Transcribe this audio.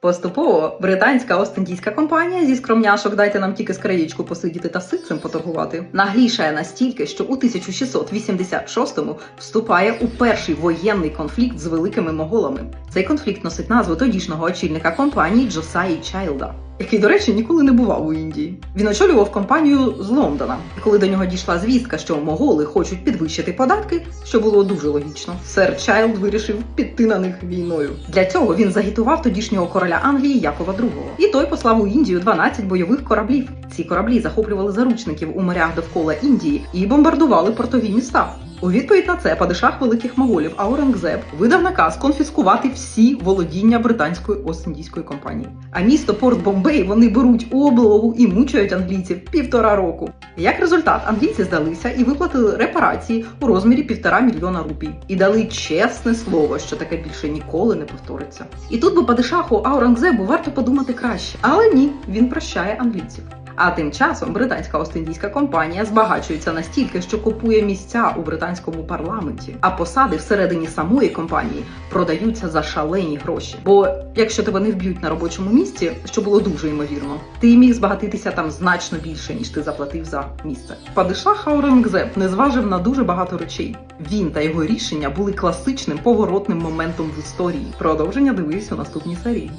Поступово британська Ост-Індійська компанія зі скромняшок дайте нам тільки скраєчку посидіти та ситцем поторгувати Наглішає настільки, що у 1686-му вступає у перший воєнний конфлікт з великими моголами. Цей конфлікт носить назву тодішнього очільника компанії Джосаї Чайлда. Який, до речі, ніколи не бував у Індії. Він очолював компанію з Лондона. І коли до нього дійшла звістка, що моголи хочуть підвищити податки, що було дуже логічно, сер Чайлд вирішив піти на них війною. Для цього він загітував тодішнього короля Англії Якова II. І той послав у Індію 12 бойових кораблів. Ці кораблі захоплювали заручників у морях довкола Індії і бомбардували портові міста. У відповідь на це падишах великих моголів Аурангзеб видав наказ конфіскувати всі володіння британської Ост-Індійської компанії. А місто Порт Бомбей вони беруть у облогу і мучають англійців півтора року. Як результат, англійці здалися і виплатили репарації у розмірі півтора мільйона рупій і дали чесне слово, що таке більше ніколи не повториться. І тут би падишаху Аурангзебу варто подумати краще, але ні, він прощає англійців. А тим часом британська Ост-Індійська компанія збагачується настільки, що купує місця у британському парламенті, а посади всередині самої компанії продаються за шалені гроші. Бо якщо тебе не вб'ють на робочому місці, що було дуже ймовірно, ти міг збагатитися там значно більше, ніж ти заплатив за місце. Падишах Аурангзеб не зважив на дуже багато речей. Він та його рішення були класичним поворотним моментом в історії. Продовження дивись у наступній серії.